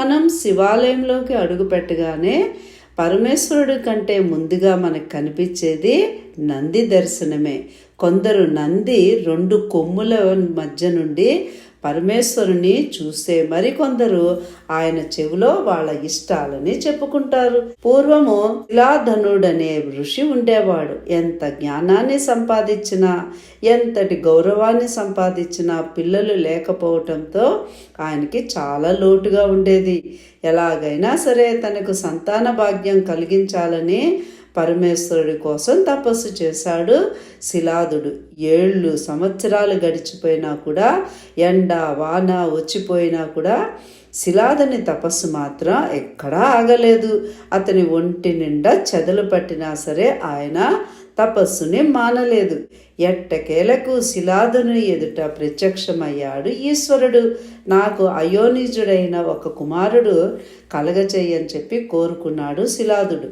మనం శివాలయంలోకి అడుగు పెట్టగానే పరమేశ్వరుడి కంటే ముందుగా మనకు కనిపించేది నంది దర్శనమే. కొందరు నంది రెండు కొమ్ముల మధ్య నుండి పరమేశ్వరుని చూస్తే మరికొందరు ఆయన చెవిలో వాళ్ళ ఇష్టాలని చెప్పుకుంటారు. పూర్వము శిలాధనుడనే ఋషి ఉండేవాడు. ఎంత జ్ఞానాన్ని సంపాదించినా ఎంతటి గౌరవాన్ని సంపాదించినా పిల్లలు లేకపోవటంతో ఆయనకి చాలా లోటుగా ఉండేది. ఎలాగైనా సరే తనకు సంతాన భాగ్యం కలిగించాలని పరమేశ్వరుడి కోసం తపస్సు చేశాడు శిలాదుడు. ఏళ్ళు సంవత్సరాలు గడిచిపోయినా కూడా ఎండ వాన వచ్చిపోయినా కూడా శిలాదుని తపస్సు మాత్రం ఎక్కడా ఆగలేదు. అతని ఒంటి నిండా చెదలు పట్టినా సరే ఆయన తపస్సుని మానలేదు. ఎట్టకేలకు శిలాదుని ఎదుట ప్రత్యక్షమయ్యాడు ఈశ్వరుడు. నాకు అయోనిజుడైన ఒక కుమారుడు కలగచేయని చెప్పి కోరుకున్నాడు శిలాదుడు.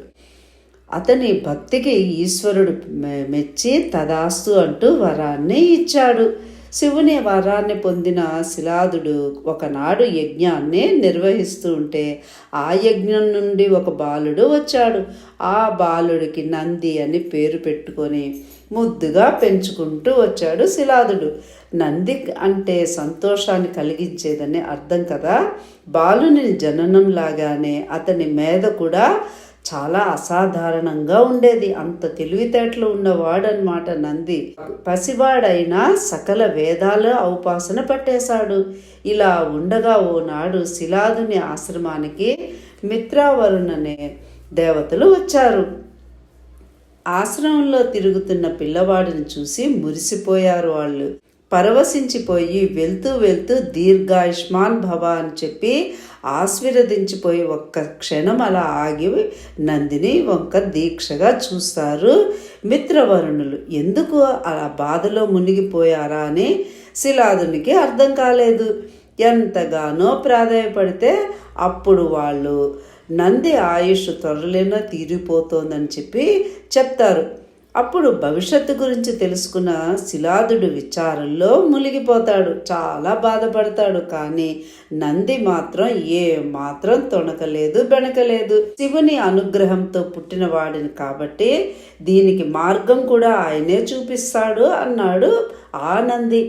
అతని భక్తికి ఈశ్వరుడు మె- మెచ్చి తదాస్తు అంటూ వరాన్ని ఇచ్చాడు. శివుని వరాన్ని పొందిన శిలాదుడు ఒకనాడు యజ్ఞాన్ని నిర్వహిస్తూ ఉంటే ఆ యజ్ఞం నుండి ఒక బాలుడు వచ్చాడు. ఆ బాలుడికి నంది అని పేరు పెట్టుకొని ముద్దుగా పెంచుకుంటూ వచ్చాడు శిలాదుడు. నంది అంటే సంతోషాన్ని కలిగించేదని అర్థం కదా? బాలుని జననం లాగానే అతని మీద కూడా చాలా అసాధారణంగా ఉండేది. అంత తెలివితేటలు ఉన్నవాడనమాట నంది. పసివాడైనా సకల వేదాల ఔపాసన పట్టేశాడు. ఇలా ఉండగా ఓనాడు శిలాదుని ఆశ్రమానికి మిత్రావరుణనే దేవతలు వచ్చారు. ఆశ్రమంలో తిరుగుతున్న పిల్లవాడిని చూసి మురిసిపోయారు వాళ్ళు. పరవశించిపోయి వెళ్తూ వెళ్తూ దీర్ఘాయుష్మాన్ భవ అని చెప్పి ఆశీర్వదించిపోయి ఒక్క క్షణం అలా ఆగి నందిని వంక దీక్షగా చూస్తారు. మిత్రవరుణులు ఎందుకు అలా బాధలో మునిగిపోయారా? అని శిలాదునికి అర్థం కాలేదు. ఎంతగానో ప్రాధాయపడితే అప్పుడు వాళ్ళు నంది ఆయుష్ త్వరలేనో తీరిపోతోందని చెప్పి చెప్తారు. అప్పుడు భవిష్యత్తు గురించి తెలుసుకున్న శిలాదుడు విచారంలో మునిగిపోతాడు. చాలా బాధపడతాడు కానీ నంది మాత్రం ఏ మాత్రం తొణకలేదు బెణకలేదు. శివుని అనుగ్రహంతో పుట్టిన వాడిని కాబట్టి దీనికి మార్గం కూడా ఆయనే చూపిస్తాడు అన్నాడు ఆ నంది.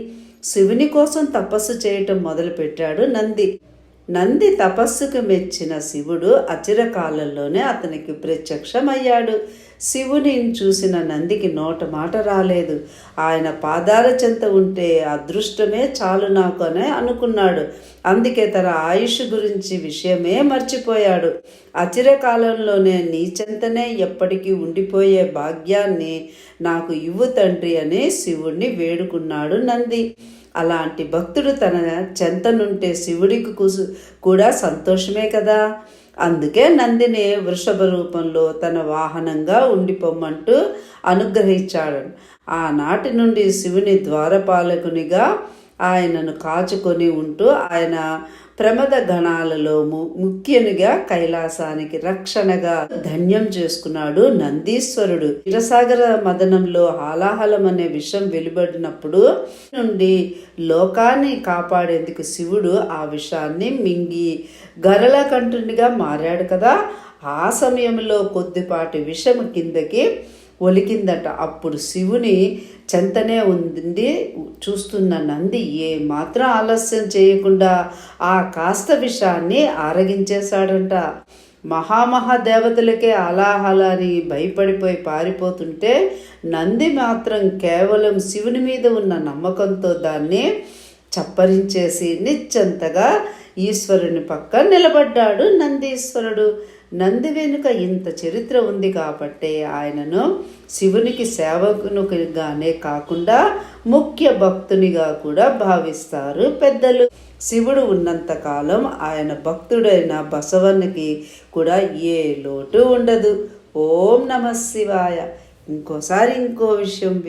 శివుని కోసం తపస్సు చేయటం మొదలుపెట్టాడు నంది. నంది తపస్సుకు మెచ్చిన శివుడు అచిరకాలంలోనే అతనికి ప్రత్యక్షమయ్యాడు. శివుని చూసిన నందికి నోట మాట రాలేదు. ఆయన పాదాల చెంత ఉంటే అదృష్టమే చాలు నాకు అని అనుకున్నాడు. అందుకే తన ఆయుష్ గురించి విషయమే మర్చిపోయాడు. అచిరకాలంలోనే నీ చెంతనే ఎప్పటికీ ఉండిపోయే భాగ్యాన్ని నాకు ఇవ్వు తండ్రి అని శివుణ్ణి వేడుకున్నాడు నంది. అలాంటి భక్తుడు తన చెంతనుంటే శివుడికి కూడా సంతోషమే కదా? అందుకే నందిని వృషభ రూపంలో తన వాహనంగా ఉండిపోమ్మంటూ అనుగ్రహించాడు. ఆనాటి నుండి శివుని ద్వారపాలకునిగా ఆయనను కాచుకొని ఉంటూ ఆయన ప్రమద గణాలలో ము ముఖ్యునిగా కైలాసానికి రక్షణగా ధన్యం చేసుకున్నాడు నందీశ్వరుడు. క్షీరసాగర మదనంలో హాలాహలం అనే విషం వెలువడినప్పుడు నుండి లోకాన్ని కాపాడేందుకు శివుడు ఆ విషాన్ని మింగి గరల కంఠునిగా మారాడు కదా. ఆ సమయంలో కొద్దిపాటి విషం కిందకి ఒలికిందట. అప్పుడు శివుని చెంతనే ఉంది చూస్తున్న నంది ఏ మాత్రం ఆలస్యం చేయకుండా ఆ కాస్త విషాన్ని ఆరగించేశాడంట. మహామహాదేవతలకే అలాహలాని భయపడిపోయి పారిపోతుంటే నంది మాత్రం కేవలం శివుని మీద ఉన్న నమ్మకంతో దాన్ని చప్పరించేసి నిశ్చంతగా ఈశ్వరుని పక్క నిలబడ్డాడు నందీశ్వరుడు. నంది వెనుక ఇంత చరిత్ర ఉంది కాబట్టి ఆయనను శివునికి సేవకునిగానే కాకుండా ముఖ్య భక్తునిగా కూడా భావిస్తారు పెద్దలు. శివుడు ఉన్నంతకాలం ఆయన భక్తుడైన బసవన్నకి కూడా ఏ లోటు ఉండదు. ఓం నమ శివాయ. ఇంకోసారి ఇంకో విషయం